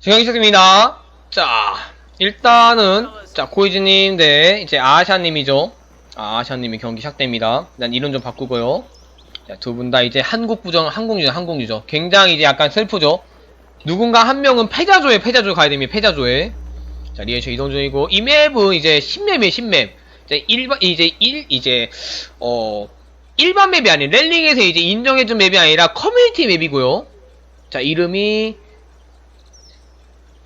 진행 시작됩니다. 자, 일단은, 자, 코이즈님 대 이제 아샤님이죠. 아, 아샤님이 경기 시작됩니다. 일단 이름 좀 바꾸고요. 자, 두분 다 이제 한국 부정, 한국유죠, 한국유죠. 굉장히 이제 약간 슬프죠. 누군가 한 명은 패자조에, 패자조 가야 됩니다, 패자조에. 자, 리에이션 이동 중이고, 이 맵은 이제 10맵이에요, 10맵. 이제 일반, 이제 1, 이제, 어, 일반 맵이 아닌, 랠링에서 이제 인정해준 맵이 아니라 커뮤니티 맵이고요. 자, 이름이,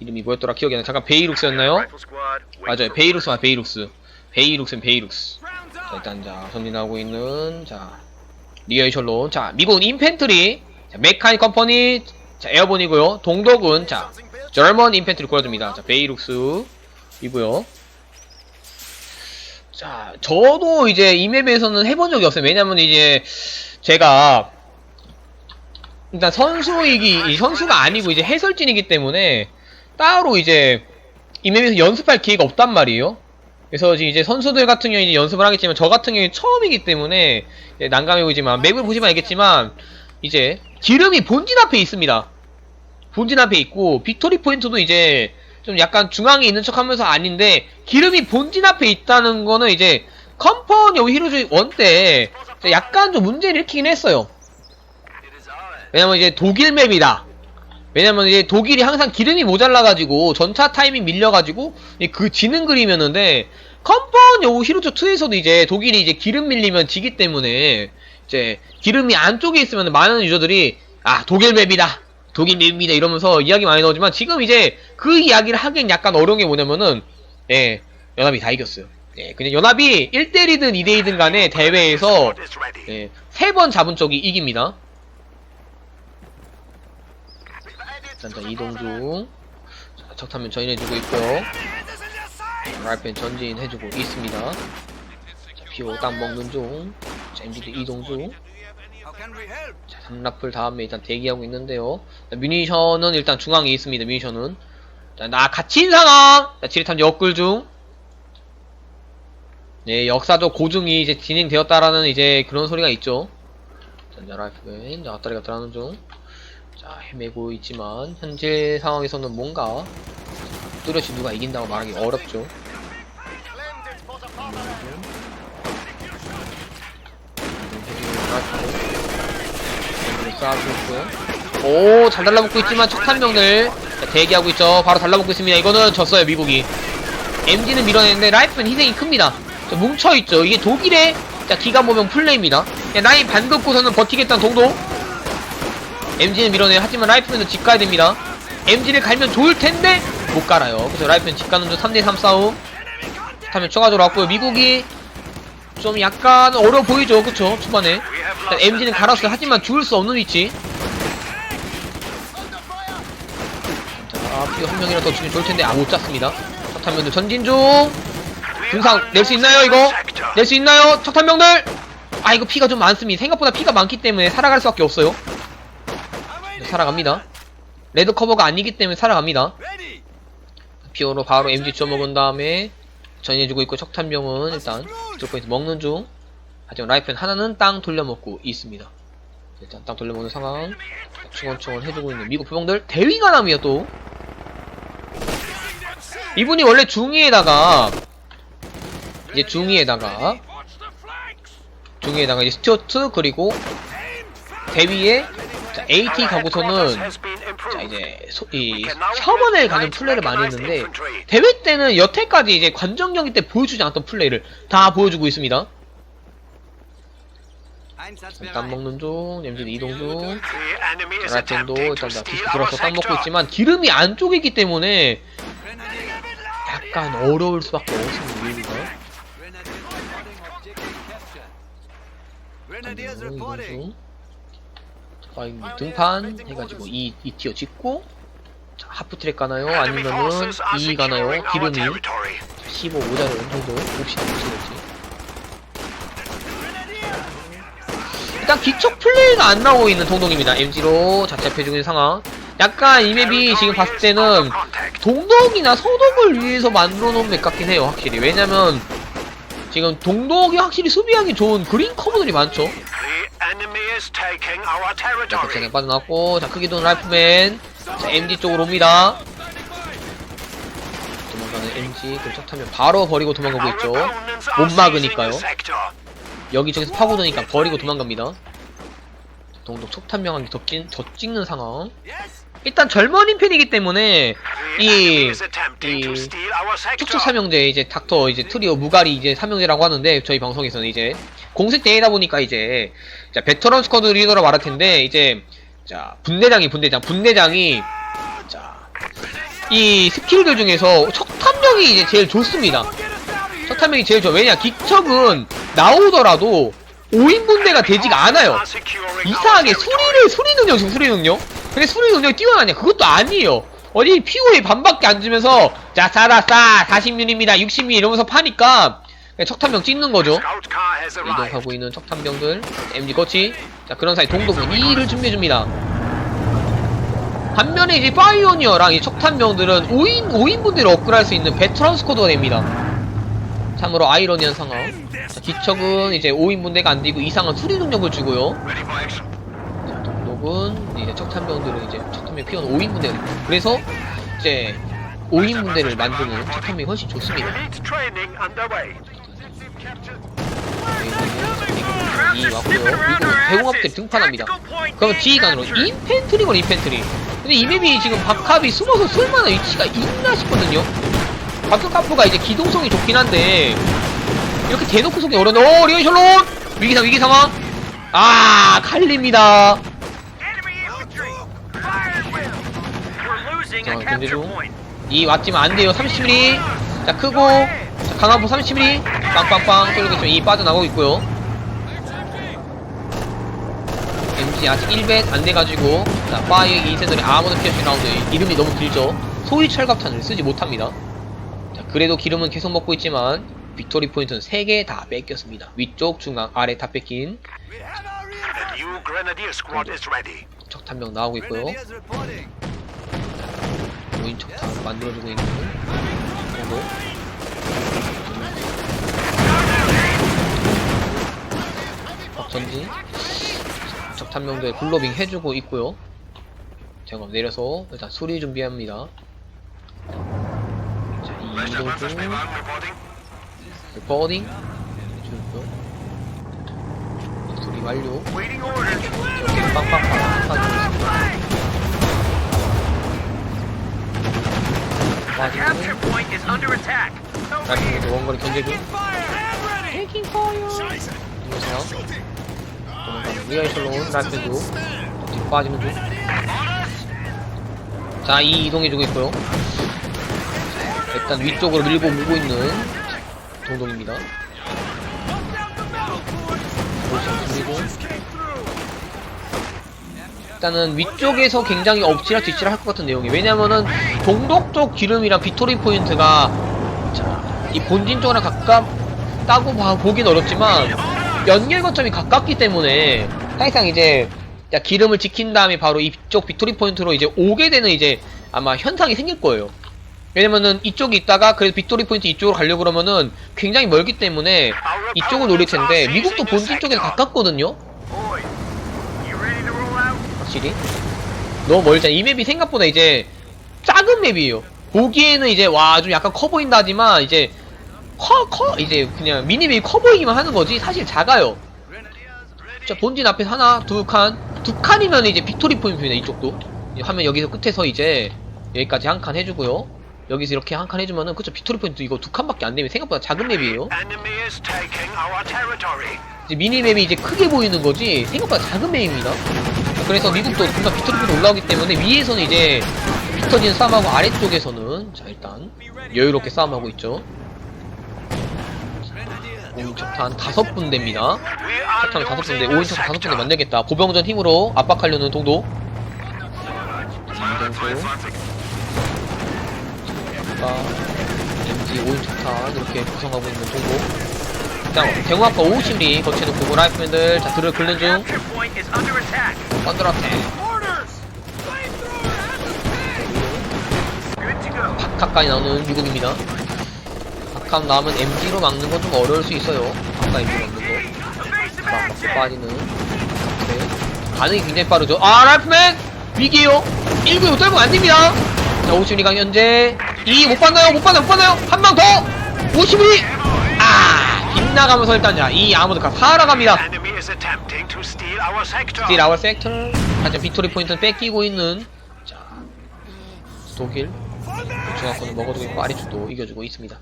이름이 뭐였더라 기억이 안 나. 잠깐 베이룩스였나요? 맞아요. 베이룩스, 베이룩스. 베이룩스는 베이룩스. 자, 일단 자, 전진하고 있는 자, 리얼 셜론. 자, 미국은 인펜트리. 자, 메카닉 컴퍼니. 자, 에어본이고요. 동독은 자, 저먼 인펜트리 꾸려줍니다. 자, 베이룩스 이고요. 자, 저도 이제 이 맵에서는 해본 적이 없어요. 왜냐면 이제 제가 일단 선수이기 이 선수가 아니고 이제 해설진이기 때문에 따로 이제 이 맵에서 연습할 기회가 없단 말이에요. 그래서 이제 선수들 같은 경우에 이제 연습을 하겠지만 저 같은 경우에 처음이기 때문에 난감해 보이지만 맵을 보시면 알겠지만 이제 기름이 본진 앞에 있습니다. 본진 앞에 있고 빅토리 포인트도 이제 좀 약간 중앙에 있는 척하면서 아닌데 기름이 본진 앞에 있다는 거는 이제 컴퍼니 히로즈 1때 약간 좀 문제를 일으키긴 했어요. 왜냐면 이제 독일 맵이다. 왜냐면 이제 독일이 항상 기름이 모자라가지고 전차 타이밍 밀려가지고 이그 지는 그림이었는데 컴퍼니 오브 히로즈 2에서도 이제 독일이 이제 기름 밀리면 지기 때문에 이제 기름이 안쪽에 있으면 많은 유저들이 아 독일 맵이다. 독일 맵입니다. 이러면서 이야기 많이 나오지만 지금 이제 그 이야기를 하기엔 약간 어려운 게 뭐냐면은 예 연합이 다 이겼어요. 예 그냥 연합이 1대1이든 2대2든 간에 대회에서 예, 세번 잡은 쪽이 이깁니다 일단 자, 이동 중 자, 적탄면 전인해주고 있고요 라이펜 전진해주고 있습니다 자, 피오 땅 먹는 중 자, MG도 이동 중 자, 3라플 다음에 일단 대기하고 있는데요. 자, 뮤니션은 일단 중앙에 있습니다. 뮤니션은. 자, 나 갇힌 상황! 자, 지리탐지 업글 중. 네, 역사적 고증이 이제 진행되었다라는 이제 그런 소리가 있죠. 자, 이제 라이프맨. 자, 앞다리 갔다 하는 중. 자, 헤매고 있지만, 현재 상황에서는 뭔가, 뚜렷이 누가 이긴다고 말하기 어렵죠. 오, 잘 달라붙고 있지만 척탄병들 자, 대기하고 있죠. 바로 달라붙고 있습니다. 이거는 졌어요, 미국이. MG는 밀어내는데 라이프는 희생이 큽니다. 자, 뭉쳐있죠. 이게 독일의 자, 기가 모명 플레이입니다. 야, 나이 반급고서는 버티겠다는 동도. MG는 밀어내요. 하지만 라이프는 집 가야 됩니다. MG를 갈면 좋을 텐데 못 갈아요. 그래서 라이프는 집 가는 중 3대3 싸움. 하면 추가적으로 왔고요. 미국이 좀 약간 어려워 보이죠. 그쵸? 초반에. 일단 MG는 갈았어요. 하지만 죽을 수 없는 위치. 자, 피가 한 명이라도 더 죽이면 좋을 텐데, 아, 못 잡습니다. 척탄병들 전진 중. 중상 낼 수 있나요, 이거? 낼 수 있나요? 척탄병들! 아, 이거 피가 좀 많습니다. 생각보다 피가 많기 때문에 살아갈 수 밖에 없어요. 네, 살아갑니다. 레드 커버가 아니기 때문에 살아갑니다. 피오로 바로 MG 쥐어먹은 다음에 전해주고 있고 척탄병은 일단 득포인트 먹는 중. 하지만 라이프는 하나는 땅 돌려먹고 있습니다. 일단 땅 돌려먹는 상황. 충원충원 해주고 있는 미국 표병들. 대위가 남이요 또. 이분이 원래 중위에다가 이제 중위에다가 중위에다가 이제 스튜어트 그리고 대위에 자, AT 가고서는 자 이제 소, 이 셔먼을 가는 플레이를 많이 했는데 대회 때는 여태까지 이제 관전 경기 때 보여주지 않았던 플레이를 다 보여주고 있습니다. 땀 먹는 중, 엠진 이동 중, 라텐도 일단 다 디스 들어서 땀 먹고 있지만 기름이 안쪽이기 때문에 약간 어려울 수밖에 없습니다. 이동 중. 아, 이 등판 해가지고 이, 이 티어 짓고 자, 하프 트랙 가나요? 아니면은 2 가나요? 기름이 15 모자를 어느 정도 봅시다 봅시다 일단 기초 플레이가 안 나오고 있는 동동입니다 MG로. 자체해주고 있는 상황. 약간 이 맵이 지금 봤을 때는 동독이나 서독을 위해서 만들어 놓은 맵 같긴 해요 확실히. 왜냐면 지금 동독이 확실히 수비하기 좋은 그린 커버들이 많죠 자, 극장에 빠져나왔고, 자, 크기 돈 라이프맨. 자, MD 쪽으로 옵니다. 도망가는 MG, 그착 타면 바로 버리고 도망가고 있죠. 못 막으니까요. 여기저기서 파고드니까 버리고 도망갑니다. 동독 속탄 명함이 더, 낀, 더 찍는 상황. 일단 젊은이 편이기 때문에 이, 이 축소 삼형제 이제 닥터 이제 트리오 무가리 이제 삼형제라고 하는데 저희 방송에서는 이제 공식 대회다 보니까 이제 자 베터런 스쿼드 리더라 말할 텐데 이제 자 분대장이 분대장 분대장이 자이 스킬들 중에서 척탄명이 이제 제일 좋습니다. 척탄명이 제일 좋아. 왜냐 기척은 나오더라도 5인 분대가 되지가 않아요. 이상하게 수리를 수리 능력 수리 능력? 근데 수리 능력이 뛰어나냐? 그것도 아니에요. 어디 POE 반밖에 안 주면서 자 싸다 싸 40륜입니다 60륜 이러면서 파니까 그냥 척탄병 찍는 거죠. 이동하고 있는 척탄병들 MG 거치 자 그런 사이 동독은 2위를 준비해 줍니다. 반면에 이제 파이오니어랑 이 척탄병들은 5인 5인 분대를 업그레이드할 수 있는 베테랑 스쿼드가 됩니다. 참으로 아이러니한 상황. 자, 기척은 이제 5인 분대가 안 되고 이상한 수리 능력을 주고요. 자, 동독은 이제 척탄병들은 이제 척탄병 피온 5인 분 대. 그래서 이제 5인 분 대를 만드는 척탄병이 훨씬 좋습니다. 이 왔고요. 그리고 대공합대 등판합니다. 그럼 지휘관으로 인펜트리건 인펜트리. 근데 이 맵이 지금 박합이 숨어서 쓸만한 위치가 있나 싶거든요. 박격카프가 이제 기동성이 좋긴 한데 이렇게 대놓고 속이 어려운데 오 리얼셜론 위기상 위기 상황 아 칼립니다 자 견제 중이 왔지만 안 돼요. 30mm 자 크고 자, 강화포 30mm 빵빵빵 쏠리고 있지만 이 빠져나가고 있고요. MG 아직 1벳 안 돼가지고. 자 파이어 2세들의 아무도 피어싱 라운드 이름이 너무 길죠. 소위 철갑탄을 쓰지 못합니다. 자, 그래도 기름은 계속 먹고 있지만 빅토리 포인트는 3개 다 뺏겼습니다. 위쪽, 중앙, 아래 다 뺏긴. 척탄병 나오고 있고요. 모인 척탄 만들어주고 있는 정도. 박전지 척탄병들 블로빙 해주고 있고요. 제가 내려서 일단 수리 준비합니다. 자, 이 이동 중 버딩 해주고요. 수리 완료. 이렇게 빵빵빵 빠지고 있습니다. 빠지고 라이프도 원거리 견제 중. 테이킹 파이어. 이어서 도망가는 리아이솔로운 라이프도 뒤로 빠지는 중. 자, 이 이동해주고 있고요. 일단 위쪽으로 밀고 오고 있는 동동입니다. 그리고 일단은 위쪽에서 굉장히 엎치락 뒤치락 할 것 같은 내용이 왜냐면은 동독 쪽 기름이랑 빅토리 포인트가 자, 이 본진 쪽이랑 가깝다고 봐- 보긴 어렵지만 연결 거점이 가깝기 때문에 사실상 이제 자, 기름을 지킨 다음에 바로 이쪽 빅토리 포인트로 이제 오게 되는 이제 아마 현상이 생길 거예요. 왜냐면은 이쪽에 있다가 그래도 빅토리 포인트 이쪽으로 가려고 그러면은 굉장히 멀기 때문에 이쪽을 노릴 텐데 미국도 본진 쪽에 가깝거든요. 확실히 너무 멀잖아. 이 맵이 생각보다 이제 작은 맵이에요. 보기에는 이제 와 좀 약간 커 보인다 하지만 이제 커 커 이제 그냥 미니맵이 커 보이기만 하는 거지 사실 작아요. 자 본진 앞에 하나 두칸두 칸이면 이제 빅토리 포인트입니다 이쪽도 이 화면 여기서 끝에서 이제 여기까지 한 칸 해주고요. 여기서 이렇게 한 칸 해주면은 그쵸 빅토리 포인트 이거 두 칸밖에 안 되면 생각보다 작은 맵이에요. 이제 미니맵이 이제 크게 보이는 거지 생각보다 작은 맵입니다. 그래서 미국도 금방 빅토리 포인트 올라오기 때문에 위에서는 이제 빅터지는 싸움하고 아래쪽에서는 자 일단 여유롭게 싸움하고 있죠. 오인 척탄 다섯 분대입니다. 척탄 다섯 분대, 오인 척탄 다섯 분대 만들겠다. 보병전 힘으로 압박하려는 동도. 이정도. 아까 MG 오인 척탄 이렇게 구성하고 있는 동도. 자, 대공학과 50리 거쳐놓고 라이프맨들 자 들을 긁는 중. 번들어태. 박학까지 나오는 미국입니다. 박학 나오면 MG로 막는 건 좀 어려울 수 있어요. 박학 MG 막는 거. 막 맞고 빠지는. 네. 반응이 굉장히 빠르죠. 아, 라이프맨! 위기에요! 196 떨고 안 됩니다! 자, 50리강 현재. 이 못 봤나요? 못 봤나요? 못 봤나요? 한 방 더! 52! 아! 빗나가면서 일단 자, 이 아모드가 살아갑니다. 스틸 아워 섹터 하지만 빅토리 포인트는 뺏기고 있는 자 독일 중앙권을 먹어두고 있고 아래쪽도 이겨주고 있습니다.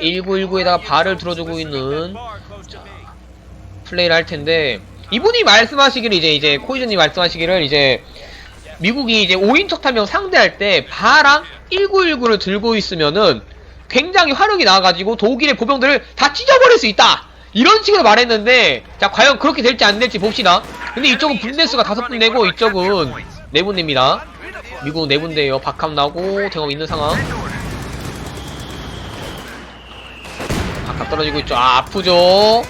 1919에다가 발을 들어주고 있는 자, 플레이를 할 텐데 이분이 말씀하시기를 이제 이제 코이즈님 말씀하시기를 이제 미국이 이제 5인 척타명 상대할 때 바랑 1919를 들고 있으면은 굉장히 화력이 나와가지고 독일의 보병들을 다 찢어버릴 수 있다. 이런 식으로 말했는데 자 과연 그렇게 될지 안 될지 봅시다. 근데 이쪽은 분대수가 다섯 분대고 이쪽은 네 분대입니다. 미국 네 분대예요. 박함 나고 대검 있는 상황. 박합 떨어지고 있죠. 아, 아프죠.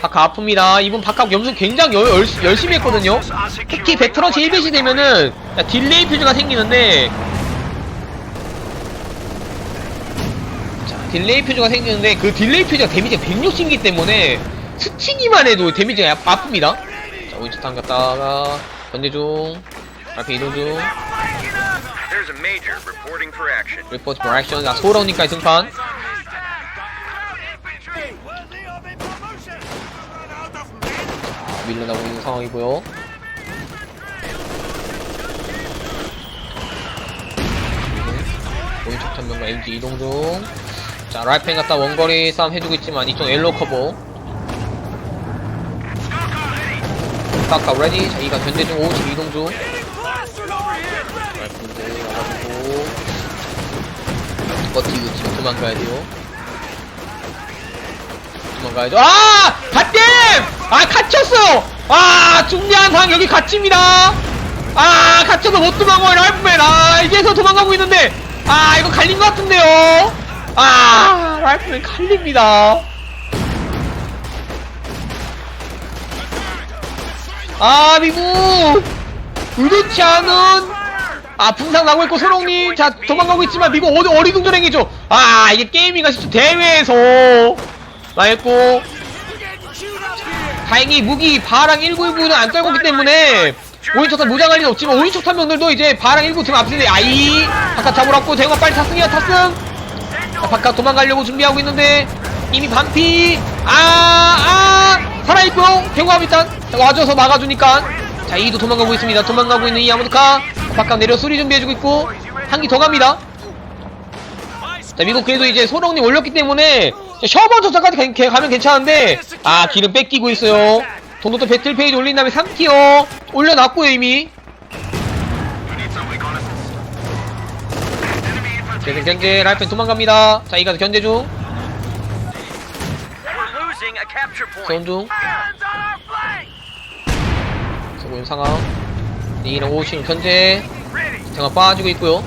박합 아픕니다. 이분 박합 염수 굉장히 열, 열, 열심히 했거든요. 특히 베테랑 제일벳이 되면은 야, 딜레이 퓨즈가 생기는데 자, 딜레이 퓨즈가 생기는데 그 딜레이 퓨즈가 데미지가 160이기 때문에 스치기만 해도 데미지가 아- 아픕니다. 자, 오른쪽 당겼다가 견제 중. 앞에 이동 중. 리포트 볼 액션. 자, 소라우니까지 등판. 밀려나고 있는 상황이고요. 오른쪽 탐면과 MG 이동 중. 자, 라이펜 갖다 원거리 싸움 해주고 있지만 이쪽 엘로 커버. 깎아 레디. 자, 이가 견제 중 오른쪽 이동 중. 라이펜들 와가지고 버티고 지금 도망가야 돼요. 도망가야죠. 아! 갓댐! 아, 갇혔어요! 아, 중요한 상황 여기 갇힙니다! 아, 갇혀서 못 도망가요, 라이프맨. 아, 이제서 도망가고 있는데. 아, 이거 갈린 것 같은데요? 아, 라이프맨 갈립니다. 아, 미국! 의도치 않은 아 풍상 나고 있고 소롱님 자 도망가고 있지만 미국 어디 어리둥절행이죠 아 이게 게이밍가 진짜 대회에서 망했고 다행히 무기 바랑 1919는 안 떨궜기 때문에 5인 척탄 무장할 일 없지만 5인 척탄면들도 이제 바랑 19 등 앞서는데 아이 바깥 잡으라고 대화 빨리 탔승이야 탔승. 자, 바깥 도망가려고 준비하고 있는데 이미 반피. 아아 살아있고요 대구함 일단. 자, 와줘서 막아주니까. 자 이도 도망가고 있습니다. 도망가고 있는 이 아무드카. 바깥 내려 수리 준비해주고 있고 한 기 더 갑니다. 자 미국 그래도 이제 소롱님 올렸기 때문에 셔먼 조차까지 가- 가- 가면 괜찮은데 아 기름 뺏기고 있어요. 돈도또 배틀 페이지 올린 다음에 3티어 올려놨고요 이미. 계속 견제 라이프는 도망갑니다. 자 이가 견제 중. 세운 중 있는 상황. 이랑 오신 견제. 장갑 빠지고 있고요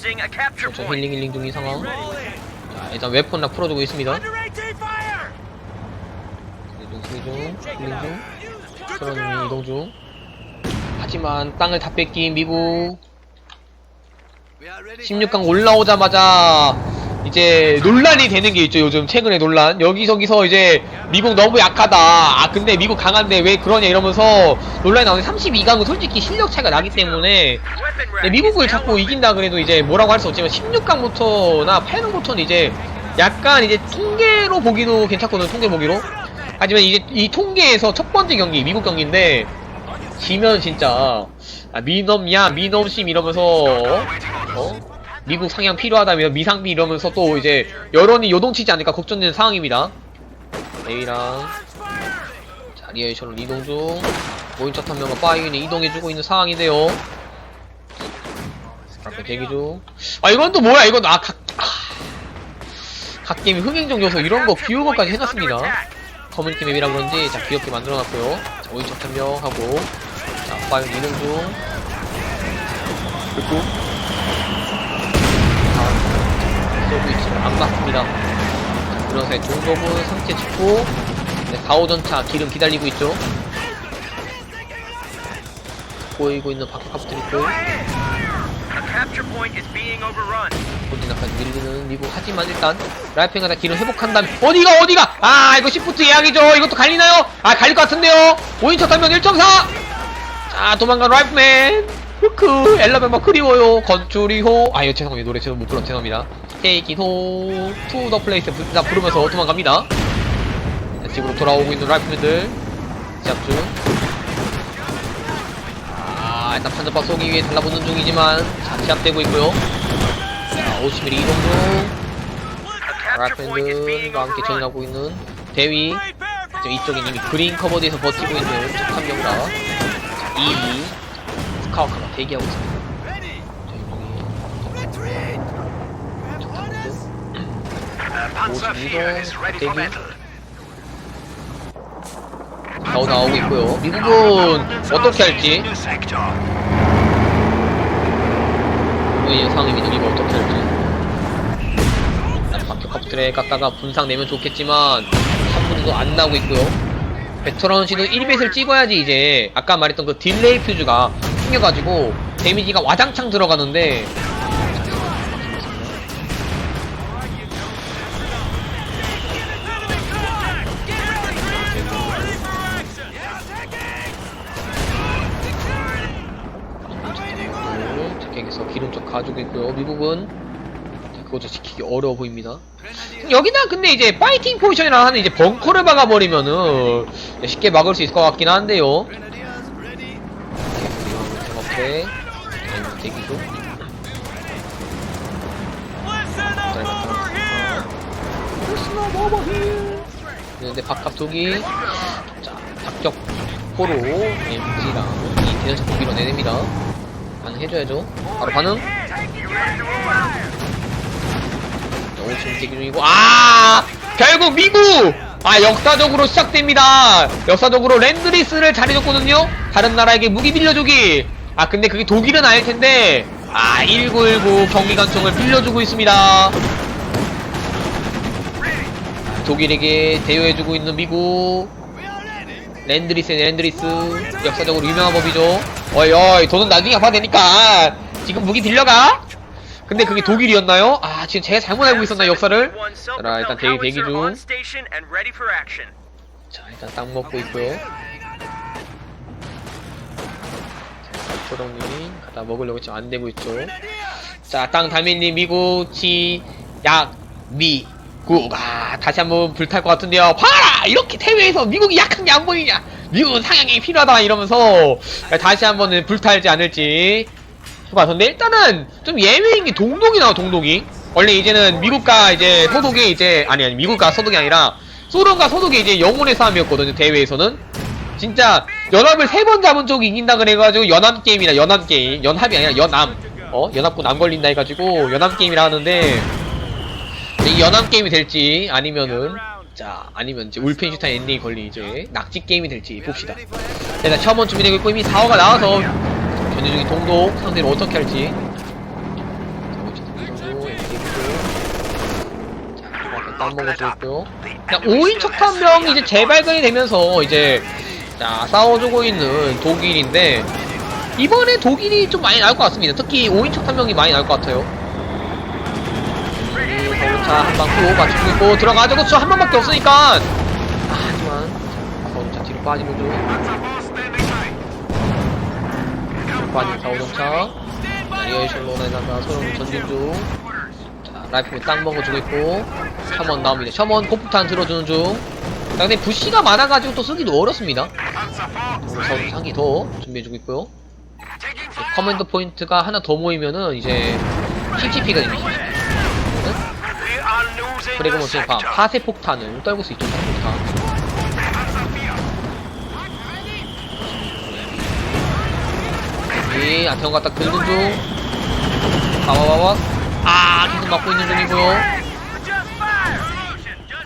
저 point. 힐링 힐링 중인 상황. 자 일단 웨폰 락 풀어주고 있습니다. 힐링 중 힐링 중. 서로님이 이동 중. 하지만 땅을 다 뺏긴 미국. 16강 올라오자마자 이제 논란이 되는 게 있죠 요즘 최근에 논란. 여기저기서 이제 미국 너무 약하다. 아 근데 미국 강한데 왜 그러냐 이러면서 논란이 나오는데 32강은 솔직히 실력 차이가 나기 때문에 미국을 자꾸 이긴다 그래도 이제 뭐라고 할 수 없지만 16강부터나 8강부터는 이제 약간 이제 통계로 보기도 괜찮거든요 통계 보기로. 하지만 이제 이 통계에서 첫 번째 경기 미국 경기인데 지면 진짜 아, 미넘야 미넘심 이러면서 어? 미국 상향 필요하다며 미상비 이러면서 또 이제 여론이 요동치지 않을까 걱정되는 상황입니다 A랑 자 리에이션을 이동 중 모인척 한 명과 파이는 이동해주고 있는 상황인데요 앞에 대기 중. 아 이건 또 뭐야 이건 아각 아, 각 게임 흥행정 요소 이런 거 것까지 해놨습니다. 커뮤니티 맵이라 그런지 자 귀엽게 만들어놨고요. 자 오인척 참여하고 자 파이어 이동 중. 그리고 아, 있지만 안 맞습니다. 사이 종dob은 상체 짚고 네, 4호전차 기름 기다리고 있죠. 보이고 있는 overrun. 본진까지 밀리는 미국. 하지만 일단 라이프가 다 길을 회복한 다음에 어디가 어디가? 아 이거 시프트 예약이죠. 이것도 갈리나요? 아 갈릴 것 같은데요? 5인차 타면 1.4자 도망간 라이프맨. 흑크 엘라벤마 그리워요. 건조리호. 아유 죄송합니다. 노래 제가 못 불러 죄송합니다 테이키호 투더 플레이스 부- 부르면서 도망갑니다. 자, 집으로 돌아오고 있는 라이프맨들. 시작 중. 아, 일단 판자박 쏘기 위해 달라붙는 중이지만 자, 시작되고 있고요. 자, 50mm 이동 중 라이프맨들과 함께. 전진하고 있는 대위. 저 이쪽에 이미 그린 커버드에서 버티고 있는 적 함경이라. 자, 2 스카우카가 대기하고 있습니다 뭐 52도 대기 나오고 있고요. 미국은 어떻게 할지? 예상이 미국이 어떻게 할지? 박격컵트레 깎다가 분상 내면 좋겠지만 한 분도 안 나오고 있고요. 베테랑 씨는 1배를 찍어야지 이제 아까 말했던 그 딜레이 퓨즈가 생겨가지고 데미지가 와장창 들어가는데 기름 쪽 가지고 있고요. 미국은 자, 그것도 지키기 어려워 보입니다. 여기다 근데 이제 파이팅 포지션이라 하는 이제 벙커를 박아버리면은 쉽게 막을 수 있을 것 같긴 한데요. 오케이. 대기 중. 근데 바깥 독이 자 작적 포로 MG랑 이 대전차 밀어내냅니다. 반응해줘야죠. 바로 반응. 오심 대기 중이고 아 결국 미국 아 역사적으로 시작됩니다. 역사적으로 랜드리스를 잘해줬거든요. 다른 나라에게 무기 빌려주기. 아 근데 그게 독일은 아닐 텐데 아 1919 경기관총을 빌려주고 있습니다. 독일에게 대여해주고 있는 미국 랜드리스 랜드리스. 역사적으로 유명한 법이죠. 어이 어이 돈은 나중에 갚아야 되니까. 지금 무기 빌려가? 근데 그게 독일이었나요? 아 지금 제가 잘못 알고 있었나 역사를? 자 일단 대기 대기 howitzer on 중. station and ready for action. 자 일단 땅 먹고 있고요. 초롱님 갖다 먹으려고 지금 안 되고 있죠. 자땅 다민님 미국 치약 미 국 아 다시 한번 불탈 것 같은데요. 봐라! 이렇게 대회에서 미국이 약한 게 안 보이냐? 미국은 상향이 필요하다 이러면서 다시 한번은 불탈지 않을지. 해봐 근데 일단은 좀 예외인 게 동독이 나와 동독이. 원래 이제는 미국과 이제 서독이 이제 아니 아니 미국과 서독이 아니라 소련과 서독이 이제 영혼의 싸움이었거든요 대회에서는. 진짜 연합을 세 번 잡은 쪽이 이긴다 그래가지고 연합 게임이라 연합 게임 연합이 아니라 연암 어? 연합군 안 걸린다 해가지고 연합 게임이라 하는데 이 연합 게임이 될지 아니면은 자 아니면 이제 울펜슈타인 엔딩이 걸린 이제 낙지 게임이 될지 봅시다. 일단 처음 준비되고 있고 이미 4호가 나와서 견제 중인 동독 상대를 어떻게 할지. 있고요. 자 5인 척탄병이 이제 재발견이 되면서 이제 자 싸워주고 있는 독일인데 이번에 독일이 좀 많이 나올 것 같습니다. 특히 5인 척탄병이 많이 나올 것 같아요 자, 한방 후 맞추고 있고 들어가죠. 그쵸. 한 방밖에 없으니까. 아, 하지만 사오동차 뒤로 빠지는 중. 뒤로 빠진 사오동차. 자, 리얼셜로나에다가 소형 전진 중. 자, 라이프맨 땅 먹어주고 있고. 셔먼 나옵니다. 셔먼 고폭탄 들어주는 중. 자, 근데 부시가 많아가지고 또 쓰기도 어렵습니다. 사오동차 한기 더 준비해주고 있고요. 이제 커맨드 포인트가 하나 더 모이면은 이제 PTP가 됩니다. 그리고 지금 봐. 파세 폭탄을 떨굴 수 있죠 폭탄. 이 안태원 갖다 긁는 중. 봐봐봐봐 아 계속 맞고 있는 중이고요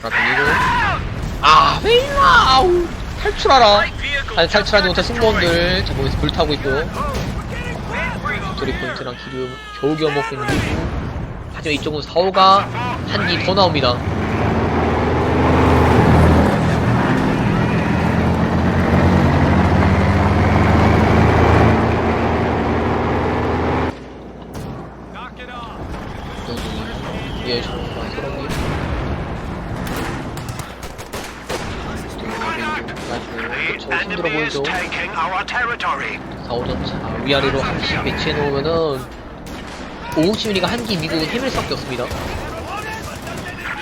자 돌리고. 아 왜이나 아우 탈출하라. 아니 탈출하지 못한 승무원들 자 보면서 불타고 있고요 도리 포인트랑 기류 겨우 겨우 먹고 있는 하지만 이쪽은 사오가 한기더 나옵니다. 여기 예, 소랑님. The 그쵸, 힘들어 enemy is 보이죠? taking our territory. 사오 4호전차 위아래로 한기씩 배치해 놓으면은 550mm가 한기 미국은 헤맬 수밖에 없습니다.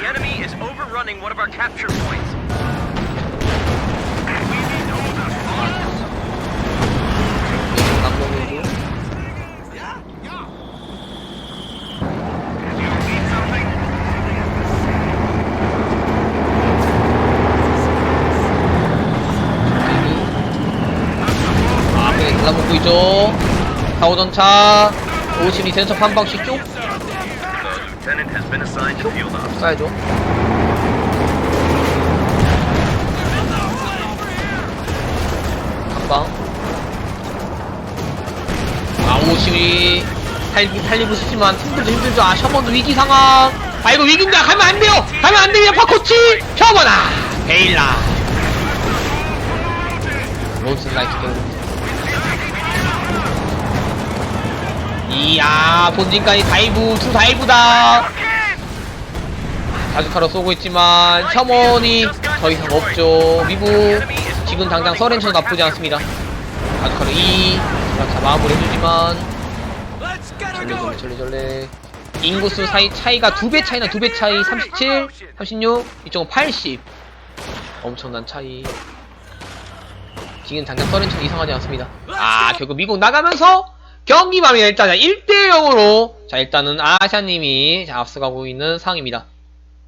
The enemy is overrunning one of our capture points. 깜짝이고 아, 앞에 달라붙고 있죠. 4호전차 52 센터 한 방씩 쭉 쏴야죠. 한 방. 아, 52. 탈, 탈리브 쓰지만 힘들죠, 힘들죠. 아, 셔먼도 위기 상황. 아, 이거 위기인데 가면 안 돼요! 가면 안 돼요, 파코치! 셔먼아! 베일라. 론슨 라이트 때문에. 이야, 본진까지 다이브, 투 다이브다! 자주카로 쏘고 있지만 셔먼이 더 이상 없죠. 미국 지금 당장 서렌처 나쁘지 않습니다. 자주카로 2자 마무리 해주지만. 절레절레 절레절레. 인구수 사이 차이가 두 배 차이나 두 배 차이 37 36 이쪽은 80 엄청난 차이. 지금 당장 서렌처 이상하지 않습니다. 아 결국 미국 나가면서 경기 마무리 일단 1대 0으로. 자 일단은 아샤님이 자 앞서가고 있는 상황입니다